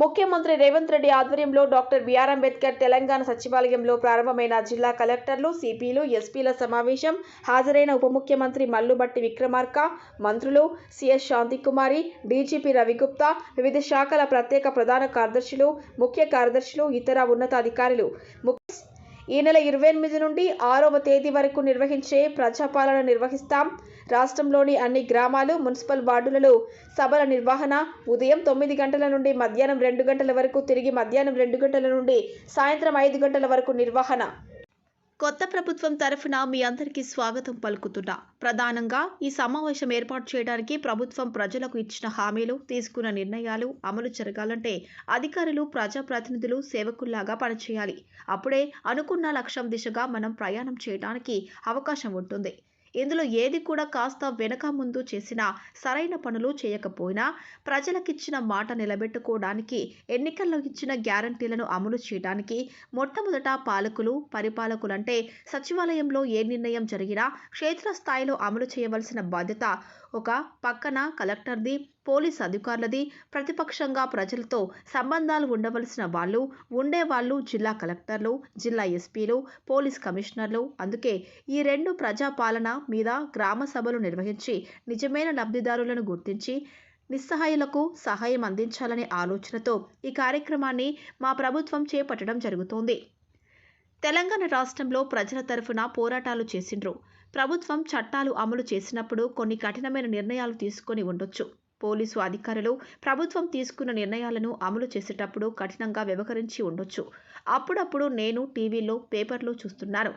ముఖ్యమంత్రి రేవంత్ రెడ్డి ఆధ్వర్యంలో doctor BR Ambedkar Telangana సచివాలయంలో ప్రారంభమైన జిల్లా కలెక్టర్లు సిపిలు ఎస్పీల సమావేశం. హాజరైన ఉప ముఖ్యమంత్రి మల్లుబట్టి విక్రమార్క మంత్రులు సిఎస్ శాంతికుమారి డీజీపీ రవిగుప్తా వివిధ శాఖల ప్రత్యేక ప్రధాన కార్యదర్శులు ముఖ్య కార్యదర్శులు ఇతర ఉన్నతాధికారులు. ఈ నెల ఇరవై ఎనిమిది నుండి ఆరవ తేదీ వరకు నిర్వహించే ప్రజాపాలన నిర్వహిస్తాం. రాష్ట్రంలోని అన్ని గ్రామాలు మున్సిపల్ వార్డులలో సభల నిర్వహణ ఉదయం తొమ్మిది గంటల నుండి మధ్యాహ్నం రెండు గంటల వరకు తిరిగి మధ్యాహ్నం రెండు గంటల నుండి సాయంత్రం ఐదు గంటల వరకు నిర్వహణ. కొత్త ప్రభుత్వం తరఫున మీ అందరికీ స్వాగతం పలుకుతున్నా. ప్రధానంగా ఈ సమావేశం ఏర్పాటు చేయడానికి ప్రభుత్వం ప్రజలకు ఇచ్చిన హామీలు తీసుకున్న నిర్ణయాలు అమలు జరగాలంటే అధికారులు ప్రజాప్రతినిధులు సేవకుల్లాగా పనిచేయాలి. అప్పుడే అనుకున్న లక్ష్యం దిశగా మనం ప్రయాణం చేయడానికి అవకాశం ఉంటుంది. ఇందులో ఏది కూడా కాస్త వెనక ముందు చేసినా సరైన పనులు చేయకపోయినా ప్రజలకిచ్చిన మాట నిలబెట్టుకోవడానికి ఎన్నికల్లో ఇచ్చిన గ్యారంటీలను అమలు చేయడానికి మొట్టమొదట పాలకులు పరిపాలకులంటే సచివాలయంలో ఏ నిర్ణయం జరిగినా క్షేత్రస్థాయిలో అమలు చేయవలసిన బాధ్యత ఒక పక్కన కలెక్టర్ది పోలీస్ అధికారులది ప్రతిపక్షంగా ప్రజలతో సంబంధాలు ఉండవలసిన వాళ్ళు ఉండేవాళ్ళు జిల్లా కలెక్టర్లు జిల్లా ఎస్పీలు పోలీస్ కమిషనర్లు. అందుకే ఈ రెండు ప్రజాపాలన మీద గ్రామ సభలు నిర్వహించి నిజమైన లబ్ధిదారులను గుర్తించి నిస్సహాయులకు సహాయం అందించాలనే ఆలోచనతో ఈ కార్యక్రమాన్ని మా ప్రభుత్వం చేపట్టడం జరుగుతోంది. తెలంగాణ రాష్ట్రంలో ప్రజల తరఫున పోరాటాలు చేసిండ్రు. ప్రభుత్వం చట్టాలు అమలు చేసినప్పుడు కొన్ని కఠినమైన నిర్ణయాలు తీసుకొని ఉండొచ్చు. పోలీసు అధికారులు ప్రభుత్వం తీసుకున్న నిర్ణయాలను అమలు చేసేటప్పుడు కఠినంగా వ్యవహరించి ఉండొచ్చు. అప్పుడప్పుడు నేను టీవీలో పేపర్లో చూస్తున్నాను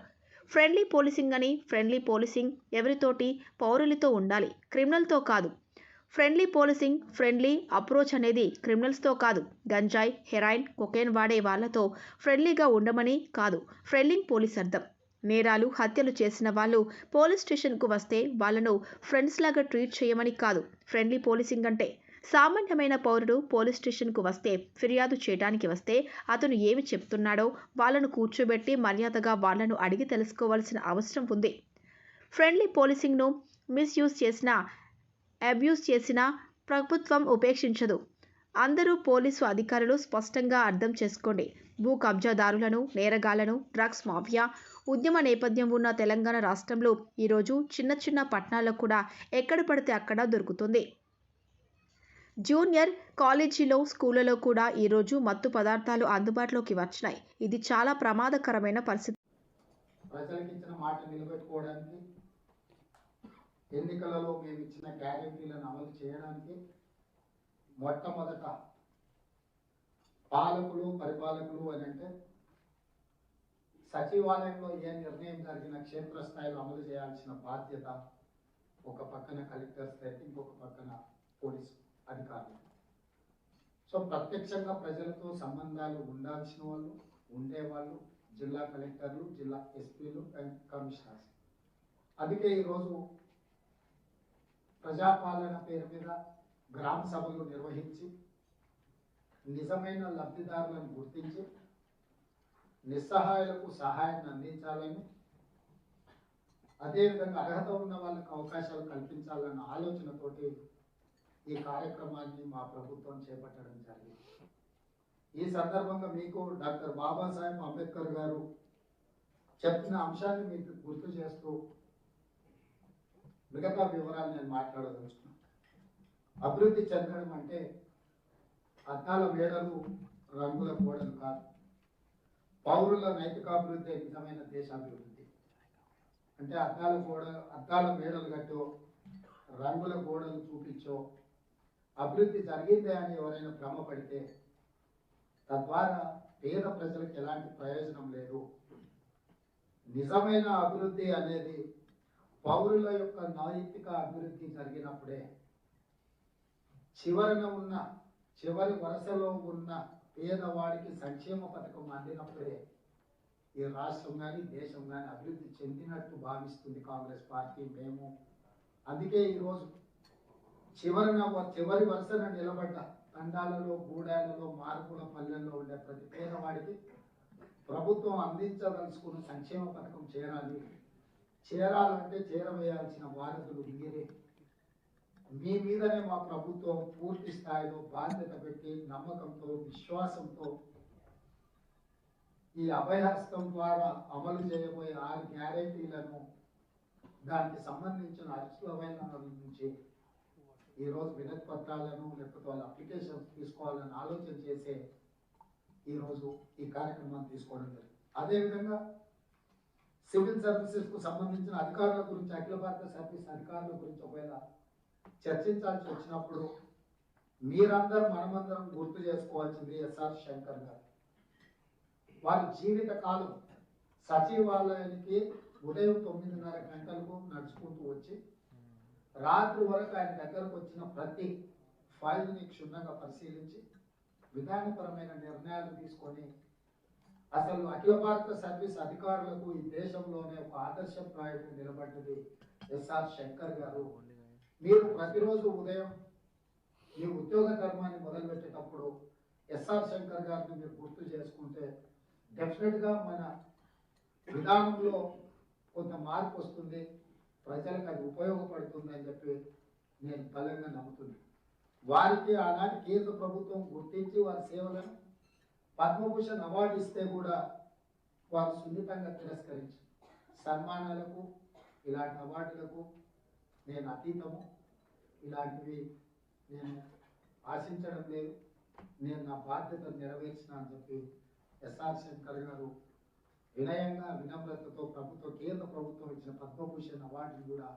ఫ్రెండ్లీ పోలీసింగ్ అని ఫ్రెండ్లీ పోలీసింగ్ ఎవరితోటి పౌరులతో ఉండాలి క్రిమినల్తో కాదు. ఫ్రెండ్లీ పోలీసింగ్ ఫ్రెండ్లీ అప్రోచ్ అనేది క్రిమినల్స్తో కాదు. గంజాయి హెరాయిన్ కొకేన్ వాడే వాళ్ళతో ఫ్రెండ్లీగా ఉండమని కాదు. ఫ్రెండ్లింగ్ పోలీస్ అర్థం. నేరాలు హత్యలు చేసిన వాళ్ళు పోలీస్ స్టేషన్కు వస్తే వాళ్ళను ఫ్రెండ్స్ లాగా ట్రీట్ చేయమని కాదు. ఫ్రెండ్లీ పోలీసింగ్ అంటే సామాన్యమైన పౌరుడు పోలీస్ స్టేషన్కు వస్తే ఫిర్యాదు చేయడానికి వస్తే అతను ఏమి చెప్తున్నాడో వాళ్ళను కూర్చోబెట్టి మర్యాదగా వాళ్ళను అడిగి తెలుసుకోవాల్సిన అవసరం ఉంది. ఫ్రెండ్లీ పోలీసింగ్ను మిస్యూజ్ చేసిన అబ్యూస్ చేసిన ప్రభుత్వం ఉపేక్షించదు. అందరూ పోలీసు అధికారులు స్పష్టంగా అర్థం చేసుకోండి. భూ కబ్జాదారులను నేరగాళ్ళను డ్రగ్స్ మాఫియా ఉద్యమ నేపథ్యం ఉన్న తెలంగాణ రాష్ట్రంలో ఈరోజు చిన్న చిన్న పట్టణాల్లో కూడా ఎక్కడ పడితే అక్కడ దొరుకుతుంది. జూనియర్ కాలేజీలో స్కూళ్ళలో కూడా ఈరోజు మత్తు పదార్థాలు అందుబాటులోకి వచ్చినాయి. ఇది చాలా ప్రమాదకరమైన పరిస్థితి. ప్రజలకు ఇచ్చిన మాట నిలబెట్టుకోవడానికి ఎన్నికలలో మేము ఇచ్చిన గ్యారెంటీలను అమలు చేయడానికి మొట్టమొదట పాలకులు పరిపాలకులు అని అంటే సచివాలయంలో ఏ నిర్ణయం జరిగిన క్షేత్రస్థాయిలో అమలు చేయాల్సిన బాధ్యత ఒక పక్కన కలెక్టర్ అయితే ఇంకొక పక్కన పోలీసు అధికారులు. సో ప్రత్యక్షంగా ప్రజలతో సంబంధాలు ఉండాల్సిన వాళ్ళు ఉండేవాళ్ళు జిల్లా కలెక్టర్లు జిల్లా ఎస్పీలు కమిషనర్స్. అందుకే ఈరోజు ప్రజాపాలన పేరు మీద గ్రామ సభలు నిర్వహించి నిజమైన లబ్ధిదారులను గుర్తించి నిస్సహాయులకు సహాయాన్ని అందించాలని అదేవిధంగా అర్హత ఉన్న వాళ్ళకి అవకాశాలు కల్పించాలన్న ఆలోచనతోటి ఈ కార్యక్రమాన్ని మా ప్రభుత్వం చేపట్టడం జరిగింది. ఈ సందర్భంగా మీకు డాక్టర్ బాబాసాహెబ్ అంబేద్కర్ గారు చెప్పిన అంశాన్ని మీకు గుర్తు చేస్తూ మిగతా వివరాలు నేను మాట్లాడదలుచుకున్నాను. అభివృద్ధి చెందడం అంటే అద్దాల మేడలు రంగుల గోడలు కాదు. పౌరుల నైతికాభివృద్ధి నిజమైన దేశాభివృద్ధి? అంటే అద్దాల గోడ అద్దాల మేడలు కట్టో రంగుల గోడలు చూపించో అభివృద్ధి జరిగిందే అని ఎవరైనా భ్రమపడితే తద్వారా పేద ప్రజలకు ఎలాంటి ప్రయోజనం లేదు. నిజమైన అభివృద్ధి అనేది పౌరుల యొక్క నైతిక అభివృద్ధి జరిగినప్పుడే చివరిన ఉన్న చివరి వరుసలో ఉన్న పేదవాడికి సంక్షేమ పథకం అందినప్పుడే ఈ రాష్ట్రం కానీ దేశం కానీ అభివృద్ధి చెందినట్టు భావిస్తుంది కాంగ్రెస్ పార్టీ మేము. అందుకే ఈరోజు చివరిన చివరి వరుసన నిలబడ్డ తండాలలో గూడాలలో మార్పుల పల్లెల్లో ఉండే ప్రతి పేదవాడికి ప్రభుత్వం అందించదలుచుకున్న సంక్షేమ పథకం చేరాలి. చేరాలంటే చేరవేయాల్సిన వారసులు మీరే. మీ మీదనే మా ప్రభుత్వం పూర్తి స్థాయిలో బాధ్యత పెట్టి నమ్మకంతో విశ్వాసంతో ఈ అభయహస్తం ద్వారా అమలు చేయబోయే ఆరు గ్యారెంటీలను దానికి సంబంధించిన అర్చులమైన నుంచి ఈరోజు వినతి పత్రాలను లేకపోతే వాళ్ళ అప్లికేషన్స్ తీసుకోవాలని ఆలోచన చేసే ఈరోజు ఈ కార్యక్రమాన్ని తీసుకోవడం జరిగింది. అదేవిధంగా సివిల్ సర్వీసెస్కు సంబంధించిన అధికారుల గురించి అఖిల భారత సర్వీస్ అధికారుల గురించి ఒకవేళ చర్చించాల్సి వచ్చినప్పుడు మీరందరూ మనమందరం గుర్తు చేసుకోవాల్సింది ఎస్ఆర్ శంకర్ గారు. వారి జీవిత కాలం సచివాలయానికి ఉదయం తొమ్మిదిన్నర గంటలకు నడుచుకుంటూ వచ్చి రాత్రి వరకు ఆయన దగ్గరకు వచ్చిన ప్రతి ఫైల్ని క్షుణ్ణంగా పరిశీలించి విధానపరమైన నిర్ణయాలు తీసుకొని అసలు అఖిల భారత సర్వీస్ అధికారులకు ఈ దేశంలోనే ఒక ఆదర్శప్రాయకు నిలబడ్డది ఎస్ఆర్ శంకర్ గారు. మీరు ప్రతిరోజు ఉదయం మీ ఉద్యోగ కర్మాన్ని మొదలుపెట్టేటప్పుడు ఎస్ఆర్ శంకర్ గారిని మీరు గుర్తు చేసుకుంటే డెఫినెట్గా మన విధానంలో కొంత మార్పు వస్తుంది. ప్రజలకు అది ఉపయోగపడుతుంది అని చెప్పి నేను బలంగా నమ్ముతున్నాను. వారికి ఆనాటి కేంద్ర ప్రభుత్వం గుర్తించి వారి సేవలను పద్మభూషణ్ అవార్డు ఇస్తే కూడా వారు సున్నితంగా తిరస్కరించి సన్మానాలకు ఇలాంటి అవార్డులకు నేను అతీతము. ఇలాంటివి నేను ఆశించడం లేదు. నేను నా బాధ్యత నెరవేర్చిన అని చెప్పి ఎస్ఆర్ శంకర్ గారు వినయంగా వినమ్రతతో ప్రభుత్వం కేంద్ర ప్రభుత్వం ఇచ్చిన పద్మభూషణ్ అవార్డును కూడా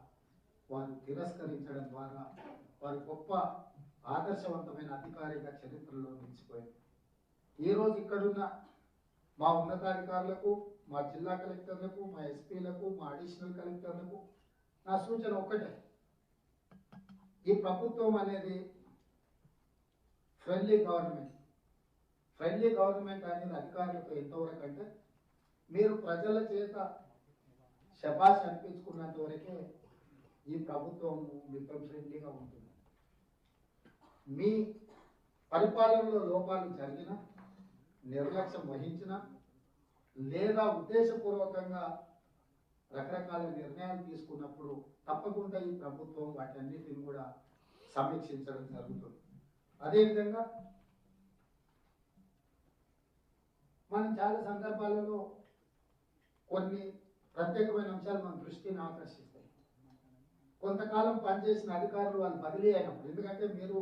వారు తిరస్కరించడం ద్వారా వారు గొప్ప ఆదర్శవంతమైన అధికారిగా చరిత్రలో నిలిచిపోయింది ఈరోజు రోజు ఇక్కడున్న మా ఉన్నతాధికారులకు మా జిల్లా కలెక్టర్లకు మా ఎస్పీలకు మా అడిషనల్ కలెక్టర్లకు నా సూచన ఒక్కటే. ఈ ప్రభుత్వం అనేది ఫ్రెండ్లీ గవర్నమెంట్ ఫ్రెండ్లీ గవర్నమెంట్ అనేది అధికారులకు ఎంతవరకు అంటే మీరు ప్రజల చేత శబాష్ అనిపించుకున్నంత వరకే ఈ ప్రభుత్వం మీతో ఫ్రెండ్లీగా ఉంటుంది. మీ పరిపాలనలో లోపాలు జరిగిన నిర్లక్ష్యం వహించిన లేదా ఉద్దేశపూర్వకంగా రకరకాల నిర్ణయాలు తీసుకున్నప్పుడు తప్పకుండా ఈ ప్రభుత్వం వాటన్నిటిని కూడా సమీక్షించడం జరుగుతుంది. అదేవిధంగా మనం చాలా సందర్భాలలో కొన్ని ప్రత్యేకమైన అంశాలు మన దృష్టిని ఆకర్షిస్తాయి. కొంతకాలం పనిచేసిన అధికారులు వాళ్ళు బదిలీ అయినప్పుడు ఎందుకంటే మీరు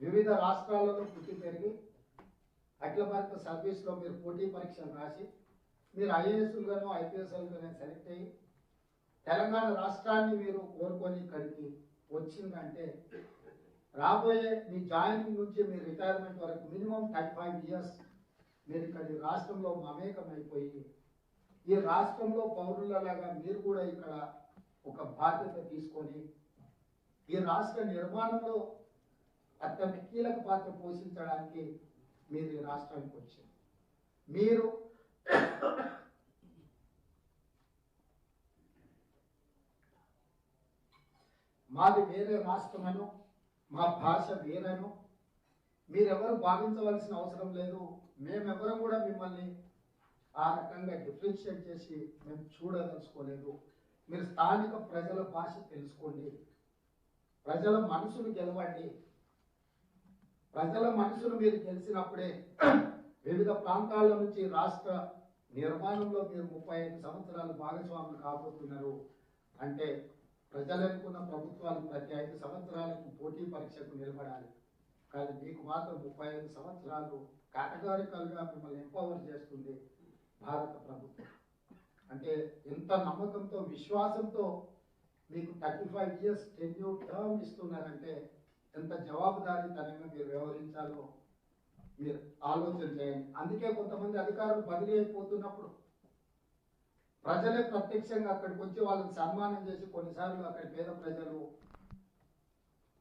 వివిధ రాష్ట్రాలలో పుట్టి పెరిగి అఖిల భారత సర్వీస్లో మీరు పోటీ పరీక్షలు రాసి మీరు ఐఏఎస్లుగాను ఐపీఎస్లుగాను సెలెక్ట్ అయ్యి తెలంగాణ రాష్ట్రాన్ని మీరు కోరుకొని ఇక్కడికి వచ్చిందంటే రాబోయే మీ జాయినింగ్ నుంచి మీ రిటైర్మెంట్ వరకు మినిమం థర్టీ ఫైవ్ ఇయర్స్ మీరు ఇక్కడ ఈ రాష్ట్రంలో మమేకమైపోయి ఈ రాష్ట్రంలో పౌరులలాగా మీరు కూడా ఇక్కడ ఒక బాధ్యత తీసుకొని ఈ రాష్ట్ర నిర్మాణంలో అత్యంత కీలక పాత్ర పోషించడానికి మీరు ఈ రాష్ట్రానికి వచ్చారు. మీరు మాది వేరే రాష్ట్రమను మా భాష వేరను. మీరెవరు భావించవలసిన అవసరం లేదు. మేమెవరం కూడా మిమ్మల్ని ఆ రకంగా డిఫరెన్షియేట్ చేసి మేము చూడదలుచుకోలేదు. మీరు స్థానిక ప్రజల భాష తెలుసుకోండి. ప్రజల మనసును గెలవండి. ప్రజల మనసును మీరు గెలిచినప్పుడే వివిధ ప్రాంతాల నుంచి రాష్ట్ర నిర్మాణంలో మీరు ముప్పై ఐదు సంవత్సరాలు భాగస్వాములు కాబోతున్నారు అంటే ప్రజలనుకున్న ప్రభుత్వాలు ప్రతి ఐదు సంవత్సరాలకు పోటీ పరీక్షకు నిలబడాలి. కానీ మీకు మాత్రం ముప్పై ఐదు సంవత్సరాలు కేటగారికల్గా మిమ్మల్ని ఎంపవర్ చేస్తుంది భారత ప్రభుత్వం. అంటే ఎంత నమ్మకంతో విశ్వాసంతో మీకు thirty five years tenure term ఇస్తున్నారంటే ఎంత జవాబుదారీతనంగా మీరు వ్యవహరించాలో మీరు ఆలోచన చేయండి. అందుకే కొంతమంది అధికారులు బదిలీ అయిపోతున్నప్పుడు ప్రజలే ప్రత్యక్షంగా అక్కడికి వచ్చి వాళ్ళని సన్మానం చేసి కొన్నిసార్లు అక్కడ పేద ప్రజలు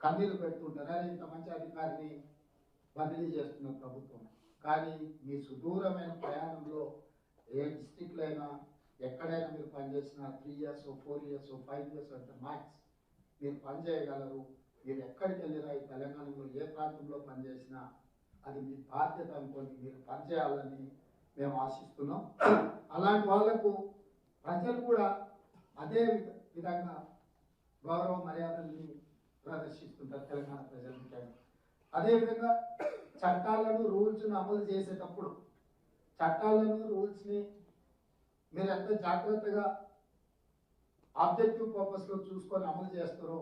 కన్నీరు పెడుతుంటారు. అరే ఇంత మంచి అధికారిని బదిలీ చేస్తున్న ప్రభుత్వం. కానీ మీ సుదూరమైన ప్రయాణంలో ఏ డిస్టిక్లో అయినా ఎక్కడైనా మీరు పనిచేసిన three years four years five years అంటే మ్యాక్స్ మీరు పనిచేయగలరు మీరు ఎక్కడికి వెళ్ళినా ఈ తెలంగాణలో ఏ ప్రాంతంలో పనిచేసినా అది మీ బాధ్యత అనుకోని మీరు పనిచేయాలని మేము ఆశిస్తున్నాం. అలాంటి వాళ్ళకు ప్రజలు కూడా అదే విధ- విధంగా గౌరవ మర్యాదల్ని ప్రదర్శిస్తుంటారు తెలంగాణ ప్రజలు ముఖ్యంగా అదేవిధంగా చట్టాలను రూల్స్ను అమలు చేసేటప్పుడు చట్టాలను రూల్స్ని మీరు ఎంత జాగ్రత్తగా ఆబ్జెక్టివ్ పర్పస్లో చూసుకొని అమలు చేస్తారో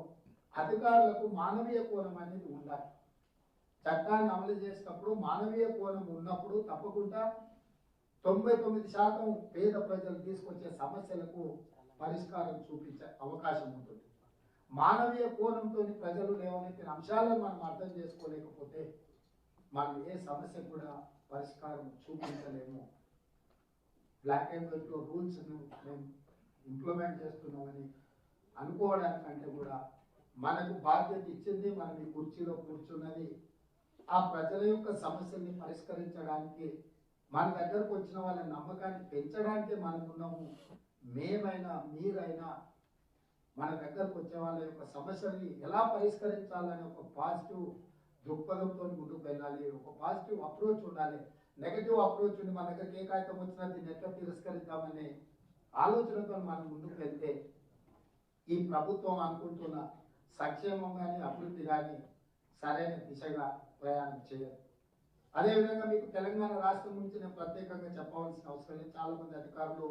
అధికారులకు మానవీయ కోణం అనేది ఉండాలి. చట్టాన్ని అమలు చేసేటప్పుడు మానవీయ కోణం ఉన్నప్పుడు తప్పకుండా తొంభై తొమ్మిది శాతం పేద ప్రజలు తీసుకొచ్చే సమస్యలకు పరిష్కారం చూపించే అవకాశం ఉంటుంది. మానవీయ కోణంతో ప్రజలు లేవనెత్తిన అంశాలను మనం అర్థం చేసుకోలేకపోతే మనం ఏ సమస్య కూడా పరిష్కారం చూపించలేము. బ్లాక్ అండ్ వైట్ రూల్స్ను మేము ఇంప్లిమెంట్ చేస్తున్నామని అనుకోవడానికంటే కూడా మనకు బాధ్యత ఇచ్చింది మనం ఈ కుర్చీలో కూర్చున్నది ఆ ప్రజల యొక్క సమస్యల్ని పరిష్కరించడానికి మన దగ్గరకు వచ్చిన వాళ్ళ నమ్మకాన్ని పెంచడానికి మనకున్నాము. మేమైనా మీరైనా మన దగ్గరకు వచ్చే వాళ్ళ యొక్క సమస్యల్ని ఎలా పరిష్కరించాలని ఒక పాజిటివ్ దృక్పథంతో ముందుకు వెళ్ళాలి. ఒక పాజిటివ్ అప్రోచ్ ఉండాలి. నెగటివ్ అప్రోచ్ ఉండి మన దగ్గరికి ఏ కాగితం వచ్చినా దీన్ని ఎట్లా తిరస్కరిద్దామనే ఆలోచనతో మనం ముందుకు వెళ్తే ఈ ప్రభుత్వం అనుకుంటున్న సంక్షేమం కానీ అభివృద్ధి కానీ సరైన దిశగా ప్రయాణం చేయరు అదేవిధంగా మీకు తెలంగాణ రాష్ట్రం గురించి నేను ప్రత్యేకంగా చెప్పవలసిన అవసరం లేదు. చాలా మంది అధికారులు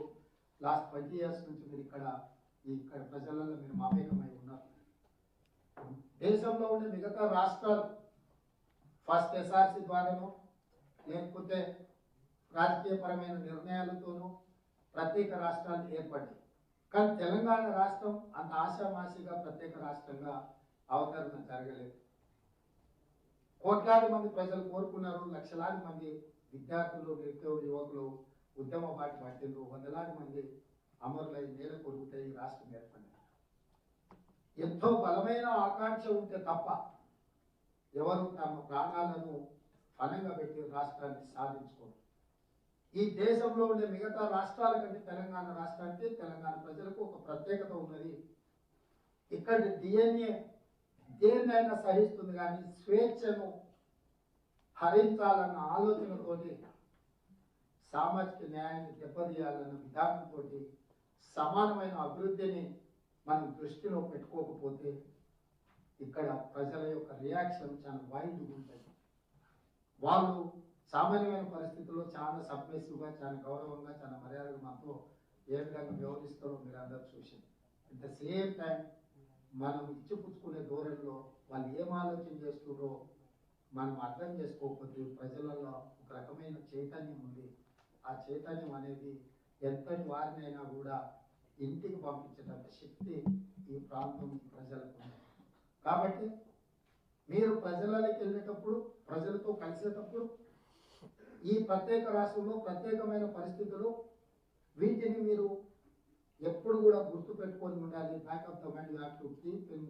లాస్ట్ ట్వంటీ ఇయర్స్ నుంచి మీరు ఇక్కడ ఇక్కడ ప్రజలలో మీరు మమేకమై ఉన్నారు. దేశంలో ఉండే మిగతా రాష్ట్రాలు ఫస్ట్ ఎస్ఆర్సి ద్వారానో లేకపోతే రాజకీయపరమైన నిర్ణయాలతోనూ ప్రత్యేక రాష్ట్రాలు ఏర్పడ్డాయి. కానీ తెలంగాణ రాష్ట్రం అంత ఆశామాసిగా ప్రత్యేక రాష్ట్రంగా అవతరణ జరగలేదు. కోట్లాది మంది ప్రజలు కోరుకున్నారు లక్షలాది మంది విద్యార్థులు నిరుద్యోగ యువకులు ఉద్యమ బాటి పట్టిండ్రు వందలాది మంది అమరులై నేల కొరుగుతే ఈ రాష్ట్రం ఏర్పడింది. ఎంతో బలమైన ఆకాంక్ష ఉంటే తప్ప ఎవరు తమ ప్రాణాలను ఫలంగా పెట్టి రాష్ట్రాన్ని సాధించుకోరు. ఈ దేశంలో ఉండే మిగతా రాష్ట్రాల కంటే తెలంగాణ రాష్ట్రానికి తెలంగాణ ప్రజలకు ఒక ప్రత్యేకత ఉన్నది. ఇక్కడ డిఎన్ఏ దేన్నైనా సహిస్తుంది కానీ స్వేచ్ఛను హరించాలన్న ఆలోచనతోటి సామాజిక న్యాయాన్ని దెబ్బతీయాలన్న విధానంతో సమానమైన అభివృద్ధిని మనం దృష్టిలో పెట్టుకోకపోతే ఇక్కడ ప్రజల యొక్క రియాక్షన్ చాలా వైల్డ్ ఉంటుంది. వాళ్ళు సామాన్యమైన పరిస్థితుల్లో చాలా సబ్మిసివ్గా చాలా గౌరవంగా చాలా మర్యాదగా మాతో ఏ విధంగా వ్యవహరిస్తారో మీరు అందరూ చూసి అట్ ద సేమ్ టైం మనం ఇచ్చిపుచ్చుకునే ధోరణిలో వాళ్ళు ఏం ఆలోచన చేస్తున్నారో మనం అర్థం చేసుకోకపోతే ప్రజలలో ఒక రకమైన చైతన్యం ఉంది. ఆ చైతన్యం అనేది ఎంతటి వారినైనా కూడా ఇంటికి పంపించేటంత శక్తి ఈ ప్రాంతం ప్రజలకు కాబట్టి మీరు ప్రజలకి వెళ్ళేటప్పుడు ప్రజలతో కలిసేటప్పుడు ఈ ప్రత్యేక రాష్ట్రంలో ప్రత్యేకమైన పరిస్థితులు వీటిని మీరు ఎప్పుడు కూడా గుర్తు పెట్టుకొని ఉండాలి. Back of the mind you have to keep in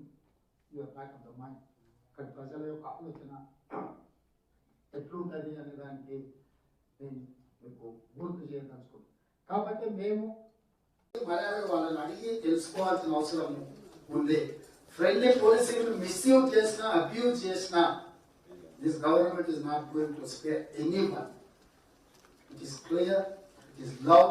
your back of the mind ఇక్కడ ప్రజల యొక్క ఆలోచన ఎట్లుంటుంది అనే దానికి నేను మీకు గుర్తు చేయదలుచుకుంటాను కాబట్టి మేము మర్యాద వాళ్ళని అడిగి తెలుసుకోవాల్సిన అవసరం ఉంది. ఫ్రెండ్లీ పోలీసింగ్ మిస్యూజ్ చేసిన అబ్యూజ్ చేసిన this government is not going to spare anyone it is clear it is love